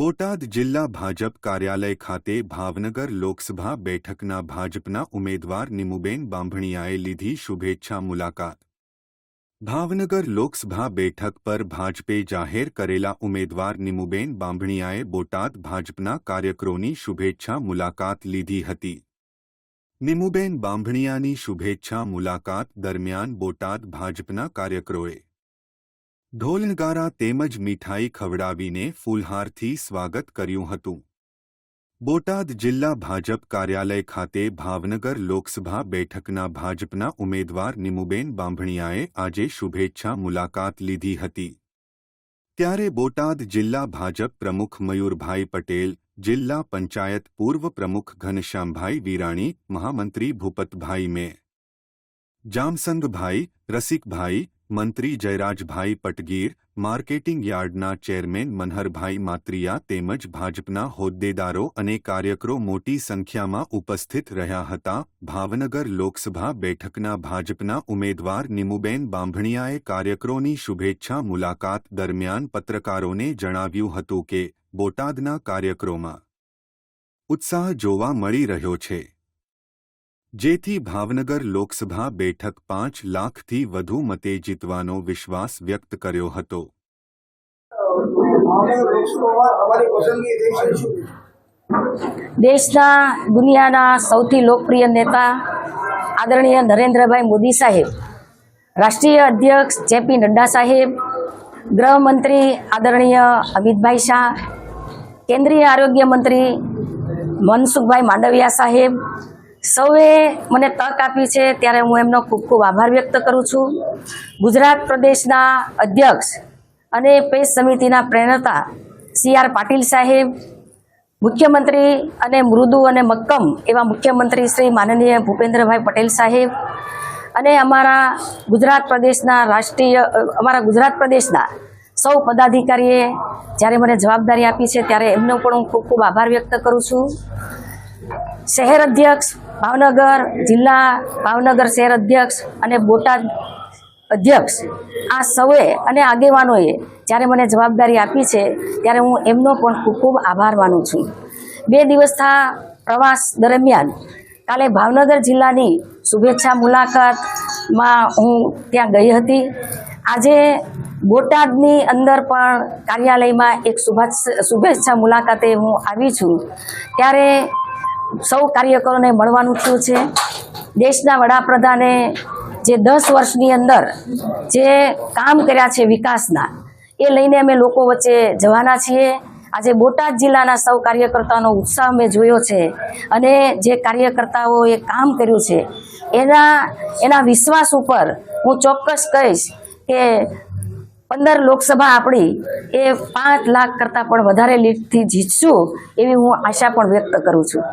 બોટાદ જિલ્લા ભાજપ કાર્યાલય ખાતે ભાવનગર લોકસભા બેઠકના ભાજપના ઉમેદવાર નિમુબેન બાંભણિયાએ લીધી શુભેચ્છા મુલાકાત. ભાવનગર લોકસભા બેઠક પર ભાજપે જાહેર કરેલા ઉમેદવાર નિમુબેન બાંભણિયાએ બોટાદ ભાજપના કાર્યકરોની શુભેચ્છા મુલાકાત લીધી હતી. નિમુબેન બાંભણિયાની શુભેચ્છા મુલાકાત દરમિયાન બોટાદ ભાજપના કાર્યકરોએ ઢોલનગારા તેમજ મીઠાઈ ખવડાવીને ફૂલહારથી સ્વાગત કર્યું હતું. બોટાદ જિલ્લા ભાજપ કાર્યાલય ખાતે ભાવનગર લોકસભા બેઠકના ભાજપના ઉમેદવાર નિમુબેન બાંભણિયાએ આજે શુભેચ્છા મુલાકાત લીધી હતી. ત્યારે બોટાદ જિલ્લા ભાજપ પ્રમુખ મયુરભાઈ પટેલ, જિલ્લા પંચાયત પૂર્વ પ્રમુખ ઘનશ્યામભાઈ વિરાણી, મહામંત્રી ભૂપતભાઈ મે જામસંગભાઈ, રસિકભાઈ, મંત્રી જયરાજભાઈ પટગીર, માર્કેટિંગ યાર્ડના ચેરમેન મનહરભાઈ માત્રિયા તેમજ ભાજપના હોદ્દેદારો અને કાર્યકરો મોટી સંખ્યામાં ઉપસ્થિત રહ્યા હતા. ભાવનગર લોકસભા બેઠકના ભાજપના ઉમેદવાર નિમુબેન બાંભણિયાએ કાર્યકરોની શુભેચ્છા મુલાકાત દરમિયાન પત્રકારોને જણાવ્યું હતું કે બોટાદના કાર્યકરોમાં ઉત્સાહ જોવા મળી રહ્યો છે. જેથી ભાવનગર લોકસભા બેઠક પાંચ લાખથી વધુ મતે જીતવાનો વિશ્વાસ વ્યક્ત કર્યો હતો. દેશના દુનિયાના સૌથી લોકપ્રિય નેતા આદરણીય નરેન્દ્રભાઈ મોદી સાહેબ, રાષ્ટ્રીય અધ્યક્ષ જેપી નડ્ડા સાહેબ, ગૃહમંત્રી આદરણીય અમિતભાઈ શાહ, કેન્દ્રીય આરોગ્ય મંત્રી મનસુખભાઈ માંડવિયા સાહેબ સૌએ મને તક આપી છે, ત્યારે હું એમનો ખૂબ ખૂબ આભાર વ્યક્ત કરું છું. ગુજરાત પ્રદેશના અધ્યક્ષ અને પેશ સમિતિના પ્રેરણતા સી આર પાટીલ સાહેબ, મુખ્યમંત્રી અને મૃદુ અને મક્કમ એવા મુખ્યમંત્રી શ્રી માનનીય ભૂપેન્દ્રભાઈ પટેલ સાહેબ અને અમારા ગુજરાત પ્રદેશના રાષ્ટ્રીય અમારા ગુજરાત પ્રદેશના સૌ પદાધિકારીએ જ્યારે મને જવાબદારી આપી છે, ત્યારે એમનો પણ હું ખૂબ ખૂબ આભાર વ્યક્ત કરું છું. શહેર અધ્યક્ષ ભાવનગર જિલ્લા ભાવનગર શહેર અધ્યક્ષ અને બોટાદ અધ્યક્ષ આ સૌએ અને આગેવાનોએ જ્યારે મને જવાબદારી આપી છે, ત્યારે હું એમનો પણ ખૂબ ખૂબ આભાર માનું છું. બે દિવસના પ્રવાસ દરમિયાન કાલે ભાવનગર જિલ્લાની શુભેચ્છા મુલાકાતમાં હું ત્યાં ગઈ હતી. આજે બોટાદની અંદર પણ કાર્યાલયમાં એક શુભાચ્છ- મુલાકાતે હું આવી છું. ત્યારે સૌ કાર્યકરોને મળવાનું થયું છે. દેશના વડાપ્રધાને જે દસ વર્ષની અંદર જે કામ કર્યા છે વિકાસના, એ લઈને અમે લોકો વચ્ચે જવાના છીએ. આજે બોટાદ જિલ્લાના સૌ કાર્યકર્તાનો ઉત્સાહ મેં જોયો છે અને જે કાર્યકર્તાઓએ કામ કર્યું છે, એના એના વિશ્વાસ ઉપર હું ચોક્કસ કહીશ કે પંદર લોકસભા આપણી, એ પાંચ લાખ કરતાં પણ વધારે લીડથી જીતશું એવી હું આશા પણ વ્યક્ત કરું છું.